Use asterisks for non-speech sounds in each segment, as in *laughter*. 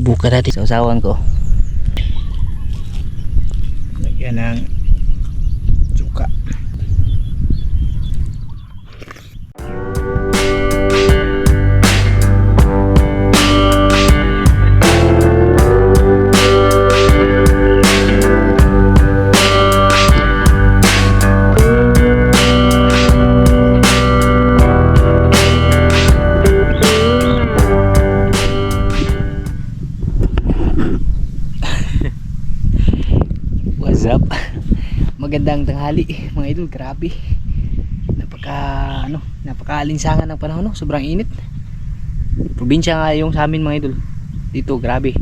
Subukan natin sa usawan ko. Lagyan ng Magandang tanghali mga idol, grabe. Napaka ano, napakaalinsangan ng panahon, no? sobrang init. Probinsya nga yung sa amin mga idol. Dito, grabe.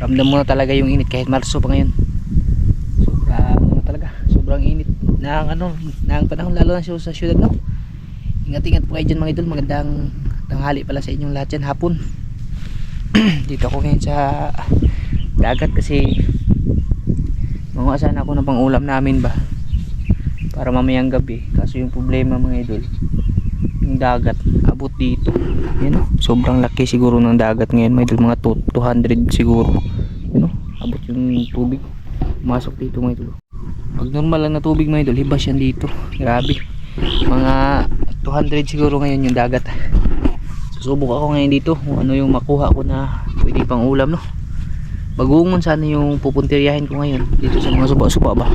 Ramdam mo na talaga yung init kahit Marso pa ngayon. Sobrang ano talaga, sobrang init ng ano, ng panahon lalo na sa syudad no. Ingat-ingat po kayo dyan mga idol, magandang tanghali pala sa inyong lahat dyan hapon. *clears throat* Dito ako ngayon sa dagat kasi Manguha sana ako ng pangulam namin ba para mamayang gabi. Kaso yung problema mga idol yung dagat abot dito. Yan o sobrang laki siguro ng dagat ngayon mga idol. Mga to- 200 siguro. Yun o abot yung tubig. Masok dito mga idol. Pag normal lang na tubig mga idol hibas yan dito. Grabe. Mga 200 siguro ngayon yung dagat. Susubok ako ngayon dito kung ano yung makuha ko na pwede pang ulam no? Bagungon sana yung pupuntiryahin ko ngayon dito sa mga suba-suba ba.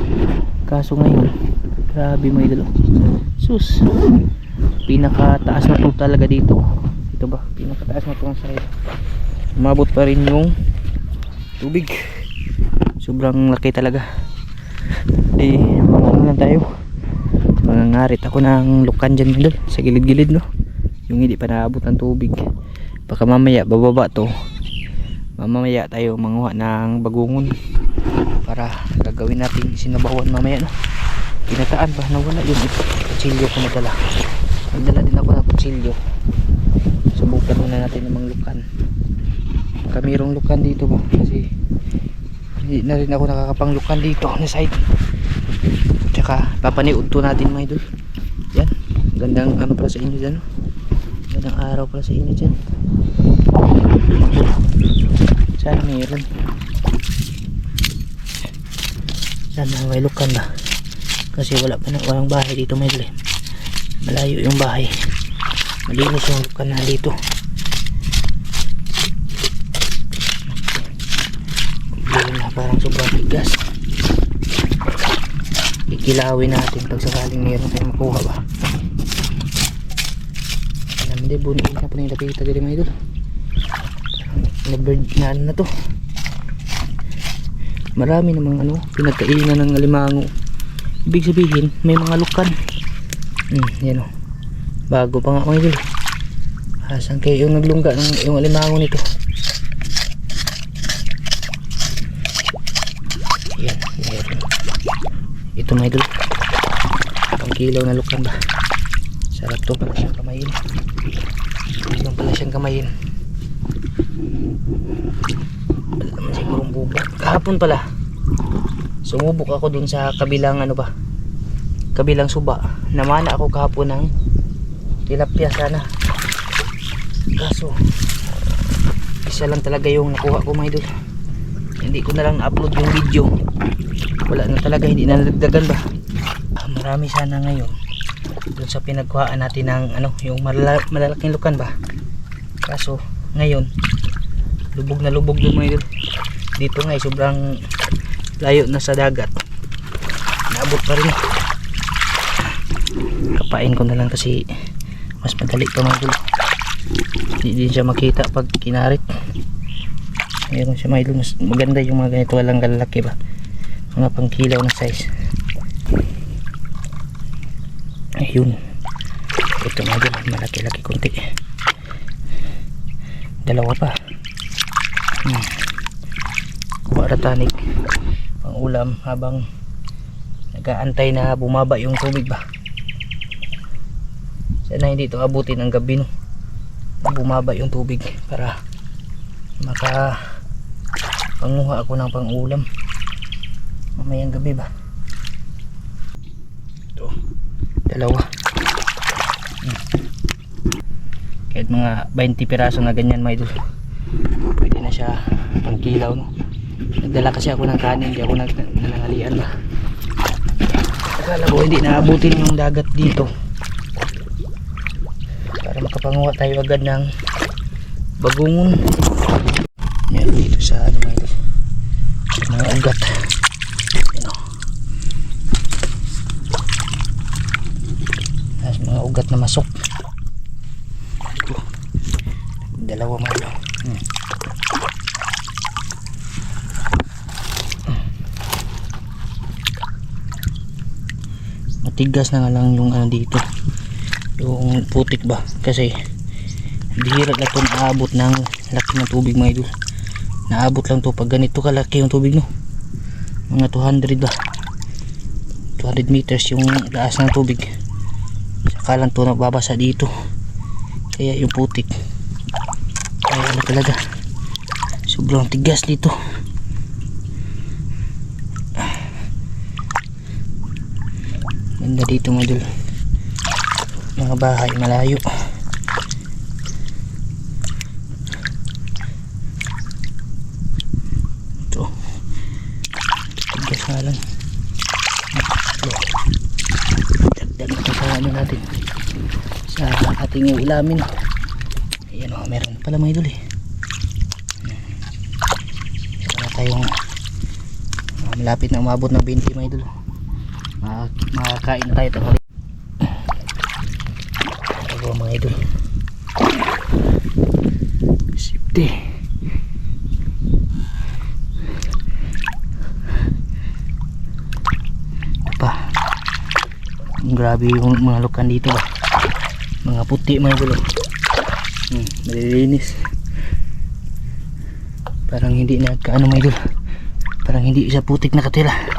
Kaso ngayon grabe mga idolo sus. Pinakataas na to talaga dito. Ito ba? Pinakataas na to ang side umabot pa rin yung tubig. Sobrang laki talaga. Di mga lang tayo. Mga ngarit ako ng lukan dyan idol. Sa gilid-gilid no? Yung hindi pa naabot ng tubig. Baka mamaya bababa to. Mamaya tayo manguha ng bagungon. Para gagawin natin sinabawan mamaya no pinataan ba? Nawala yung kutsilyo ko nadala. Nagdala din ako ng kutsilyo. Subukan muna natin ng mga lukan. Baka mayroong lukan dito ba kasi hindi na rin ako nakakapanglukan dito na side. Tsaka papaniud to natin mga idol yan. Gandang ano para sa inyo dyan no? gandang araw para sa inyo dyan. Sana mayroon sana may lukan ba kasi wala pa na walang bahay dito may dali malayo yung bahay. Malinis yung na dito. Yun na parang sobrang bigas ikilawin natin pag sakaling mayroon tayo makuha ba. Alam hindi bunin na po na yung dito mga idol na bird na na to. Marami namang ano pinagkainan ng alimango ibig sabihin may mga lukan hmm, yan o. Bago pa nga mga idol asan kayo yung naglungga ng yung alimango nito. Yan meron. Ito mga idol pang kilaw na lukan ba sarap to. Pala siyang kamayin. Sarap pala siyang kamayin. Wala naman sigurong bubat. Kahapon pala sumubok ako dun sa kabilang ano ba? Kabilang suba. Namana ako kahapon ng tilapia sana. Kaso isa lang talaga yung nakuha ko mga idol. Hindi ko na lang na-upload yung video. Wala na talaga hindi na nagdagan ba? Ah, marami sana ngayon dun sa pinagkuhaan natin ng ano yung malala- malalaking lukan ba? Kaso ngayon lubog na lubog yung mga idol. Dito nga eh, sobrang layo na sa dagat. Naabot pa rin. Kapain ko na lang kasi mas madali idol hindi din siya makita pag kinarit. Mayroon siya mga idol mas maganda yung mga ganito walang lalaki ba? Mga pangkilaw na size. Ayun. Ito mga idol malaki-laki konti. Dalawa pa. Hmm. para tanik pang ulam habang nagaantay na bumaba yung tubig ba? Sana hindi ito abutin ang gabi no? Bumaba yung tubig para maka panguha ako ng pang ulam mamayang gabi ba? Ito dalawa. Kahit mga 20 piraso na ganyan mga idol pwede na siya pangkilaw no nagdala kasi ako ng kanin hindi ako nanangalian ba? Akala ko hindi naabutin yung dagat dito. Para makapanguha tayo agad ng bagungon. Meron dito sa ano mga ito mga ugat. Yan o. Tapos mga ugat na masok. Dalawa mga ito hmm. Matigas na nga lang yung ano dito. Yung putik ba? Kasi bihira na ito naabot ng laki ng tubig mga idol. Naabot lang to pag ganito kalaki yung tubig no? Mga 200 ba? 200 meters yung laas ng tubig. Saka lang to nagbabasa dito. Kaya yung putik kaya na talaga. Sobrang tigas dito ganda dito mga idol mga bahay malayo. Ito. Ito dagdag ito sa ano natin sa ating ilamin ayan o meron pala mga idol eh. Wala tayong ah, malapit na umabot ng 20 mga idol makakain na tayo tanghali ito mga idol safety ito pa grabe yung mga lukan dito ba mga puti mga gulo hmm, malilinis parang hindi nagkaano mga idol parang hindi putik nakatira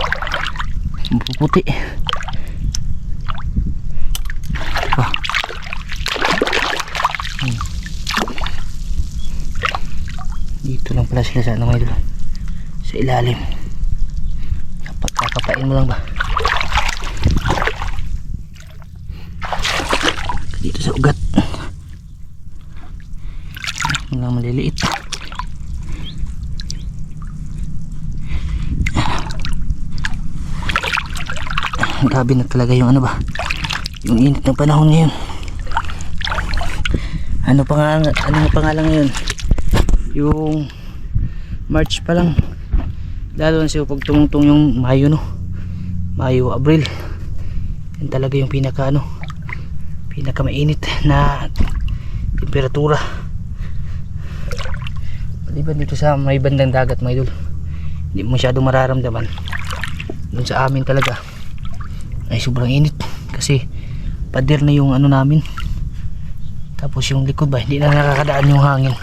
puti pa hmm. dito lang pala sila sa ano mga idol. Sa ilalim. Kapag kakapain mo lang ba? Dito sa ugat. Mga maliliit grabe na talaga yung ano ba? Yung init ng panahon ngayon. Ano pa nga ano nga pangalan ngayon? Yung March pa lang. Lalo na siya pag tumungtong yung Mayo no? Mayo, Abril. Yan talaga yung pinaka ano pinaka mainit na temperatura. Maliban dito sa may bandang dagat mga idol hindi masyado mararamdaman. Dun sa amin talaga ay sobrang init. Kasi pader na yung ano namin. Tapos yung likod ba hindi na nakakadaan yung hangin.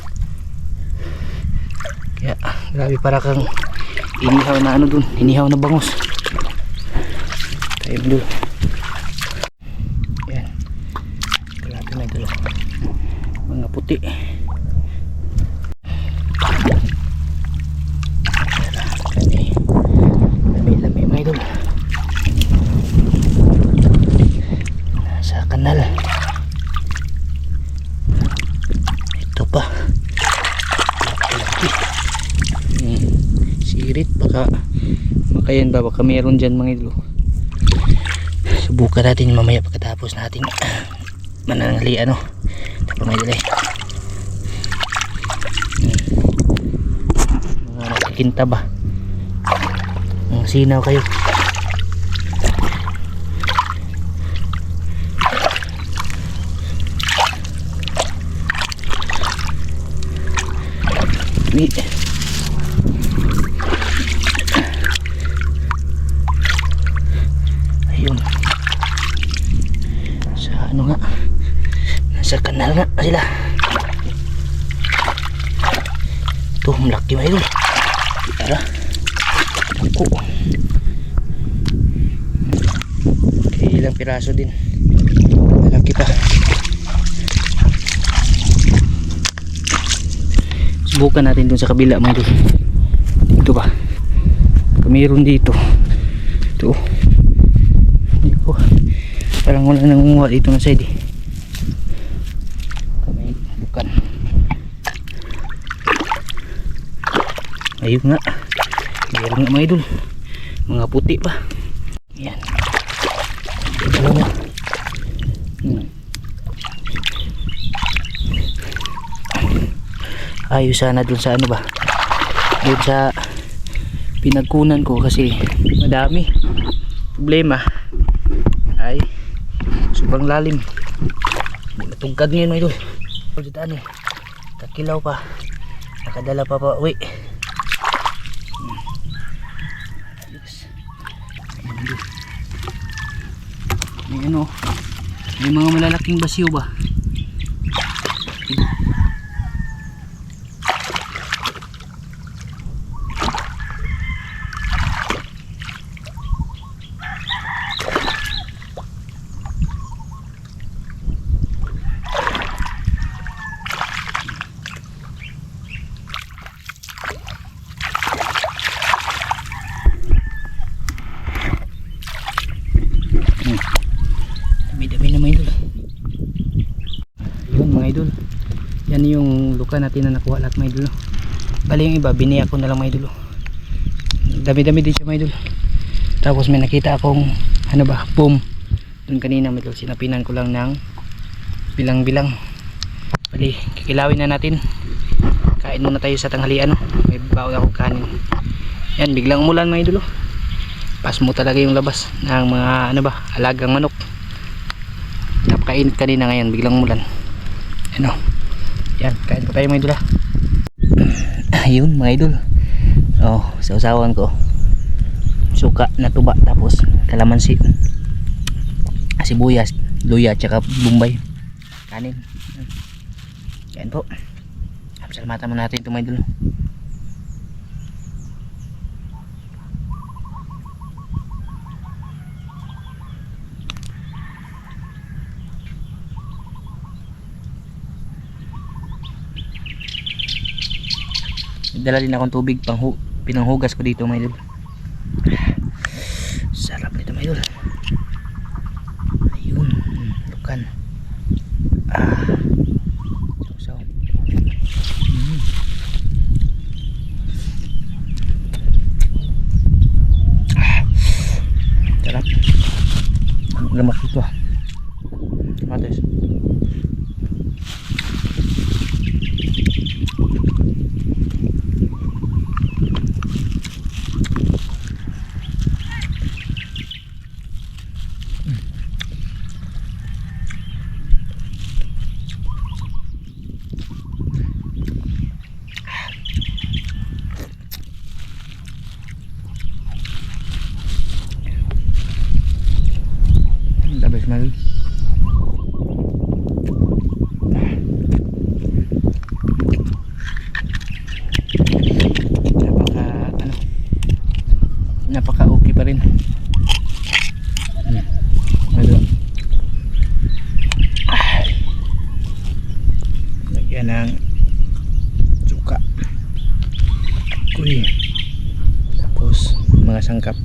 Kaya grabe para kang inihaw na ano dun inihaw na bangus. Tayo dun yan grabe na dun mga puti kani lami-lami mga idol sa kanal ito pa laki hmm. sirit baka baka yan ba baka meron dyan mga idol subukan natin mamaya pagkatapos nating *clears throat* manangali ano ito pa mga idol eh. Hmm. mga nakakinta ba? Ang sinaw kayo. Ni Ayun. Sa ano nga? Kanal nga sila. Ito, malaki ba yun? Tara. Ako. Okay, ilang piraso din. Malaki pa. subukan natin dun sa kabila mga idol dito ba mayroon dito ito hindi parang wala nangunguha dito na side eh may bukan Ayun nga. Meron nga mga idol. Mga puti pa. Yan. Dalawa. Hmm. Ayos sana dun sa ano ba? Dun sa pinagkunan ko kasi madami. Problema ay sobrang lalim. Hindi matugkad ngayon mga idol. Dito ano, kakilaw pa. Nakadala pa pa uwi. Ayos. Ayun. May ano, may mga malalaking basiw ba? Dami-dami na mga idol. Yun mga idol. Yan yung luka natin na nakuha lahat mga idol. Bali yung iba, biniya ko na lang mga idol. Dami-dami din siya mga idol. Tapos may nakita akong ano ba, boom. Doon kanina mga idol, sinapinan ko lang ng bilang-bilang. Bali, kikilawin na natin. Kain muna tayo sa tanghalian. May baon akong kanin. Yan, biglang umulan mga idol. oh. Pas mo talaga yung labas ng mga ano ba, alagang manok napakainit kanina ngayon biglang mulan ano? Yan kain po tayo mga idol ah. *clears throat* ayun mga idol. Oh sausawan ko suka na tuba tapos kalamansi sibuyas luya tsaka bumbay kanin. Yan po. Salamatan mo natin ito mga idol dala din akong tubig pang pinanghugas ko dito mga idol sarap nito mga idol ayun lukan. Ah. So, mm. Ah, sarap. Ang lamak dito ah matis the best smell napaka ano napaka okay pa rin hmm. ano ah. lagyan ng suka kuy tapos mga sangkap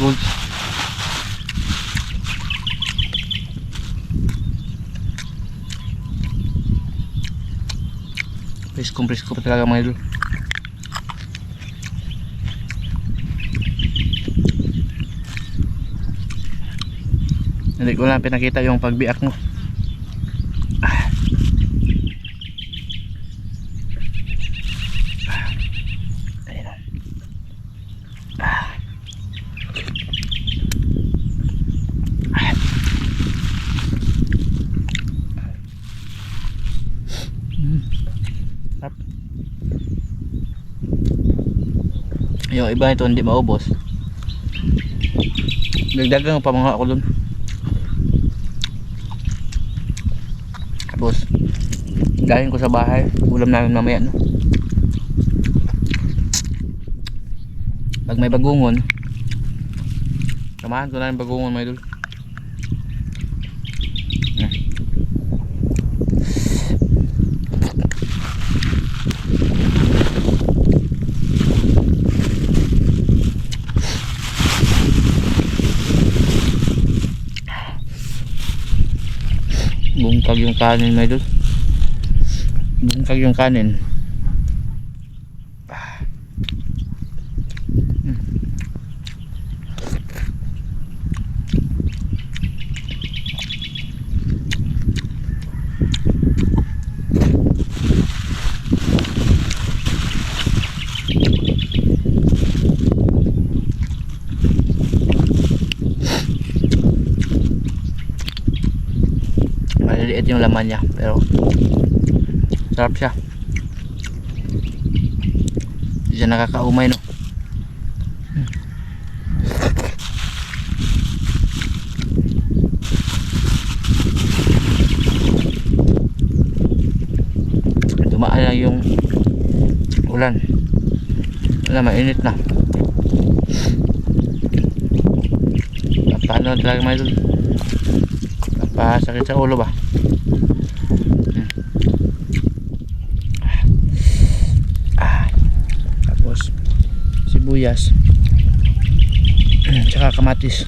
Gold. Presko presko pa talaga mga idol. Hindi ko lang pinakita yung pagbiak mo. Ah. Yung iba ito hindi maubos. Dagdagan pa mga ako dun. Tapos, galing ko sa bahay. Ulam namin mamaya no. Pag may bagungon, samahan ko na yung bagungon mga idol. Yan. Kanin may idol. Bungkag yung kanin. Mm. Maliliit yung laman niya pero sarap siya. Hindi siya nakakaumay no. Dumaan lang yung ulan. Wala, mainit na. Paano talaga may idol? Napasakit sa ulo ba? Sibuyas. Tsaka kamatis.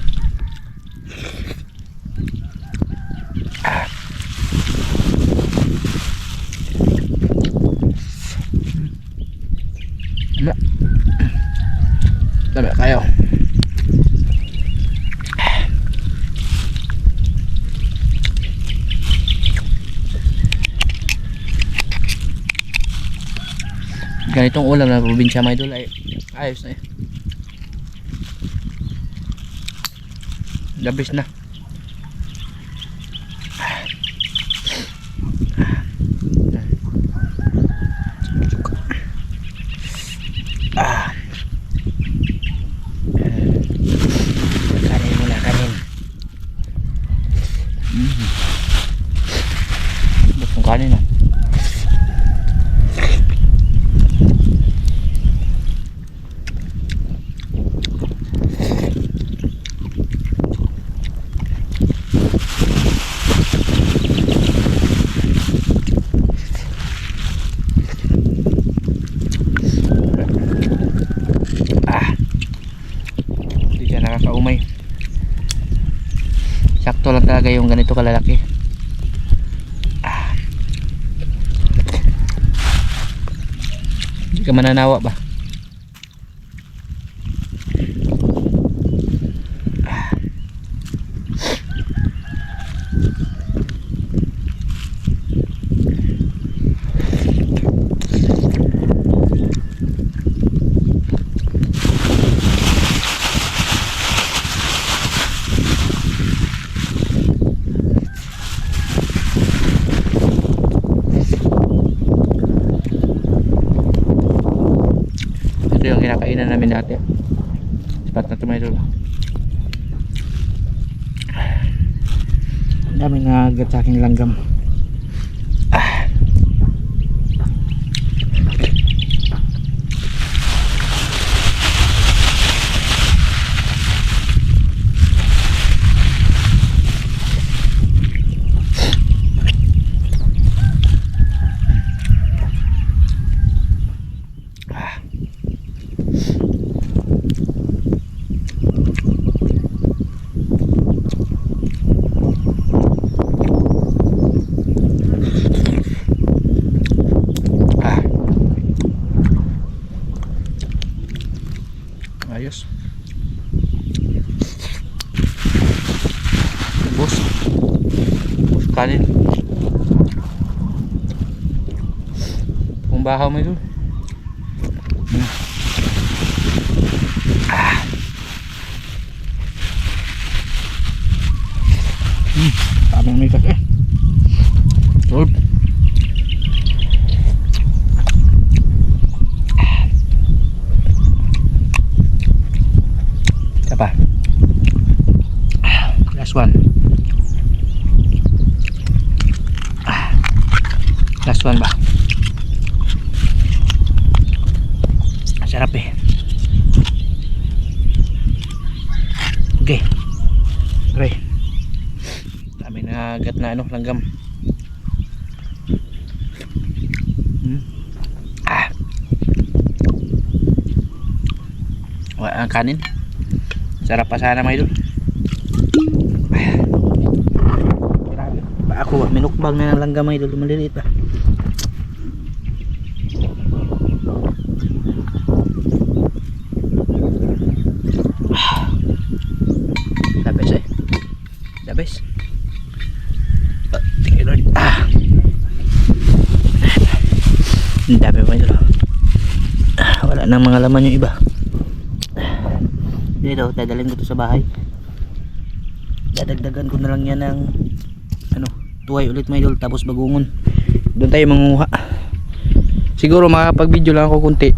Ah. Dami. Kayo. Ganitong ulam na probinsya mga idol ay ayos na eh best na. Ah kanin muna kanin. Mm. Kanin ah ah hindi siya nakakaumay sakto lang talaga yung ganito kalalaki ah mananawa ba Ah. Ito yung kinakainan namin dati. Sapat na tumayo lang. Ang daming nagagat sa aking langgam. Ah. Ah. Ah. Ayos. Bus. Bus kanin. Kung bahaw mo ito. Hmm. Ah. Hmm. Tamang may kasi. Tulp. Isa pa. Last one. Ah. Last one ba? Sarap eh. Okay. Okay. Dami na agat na ano, langgam. Hmm. Ah. Wala ang kanin. Sarap pa sana. Ayan. Grabe. ba ako ba minukbang na ng langgam mga idol maliliit ba the best eh the best Ah, thank you Lord ah ang dami mga idol ah, wala nang mga laman yung iba. Dito dadalhin ko to sa bahay. Dadagdagan ko na lang yan ng ano tuway ulit mga idol tapos bagungon. Doon tayo manguha siguro makakapag video lang ako kunti.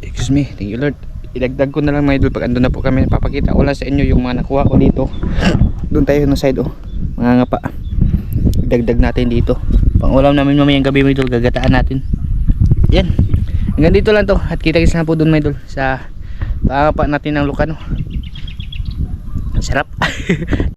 Excuse me thank you lord. Idagdag ko na lang mga idol pag andun na po kami papakita ko lang sa inyo yung mga nakuha ko dito. Doon tayo ng side oh. Mga ngapa. Dagdag natin dito pang ulam namin mamayang gabi mga idol gagataan natin. Yan. Hanggang dito lang to. At kita kita na po doon mga idol sa pangapa natin ng lukano sarap *laughs*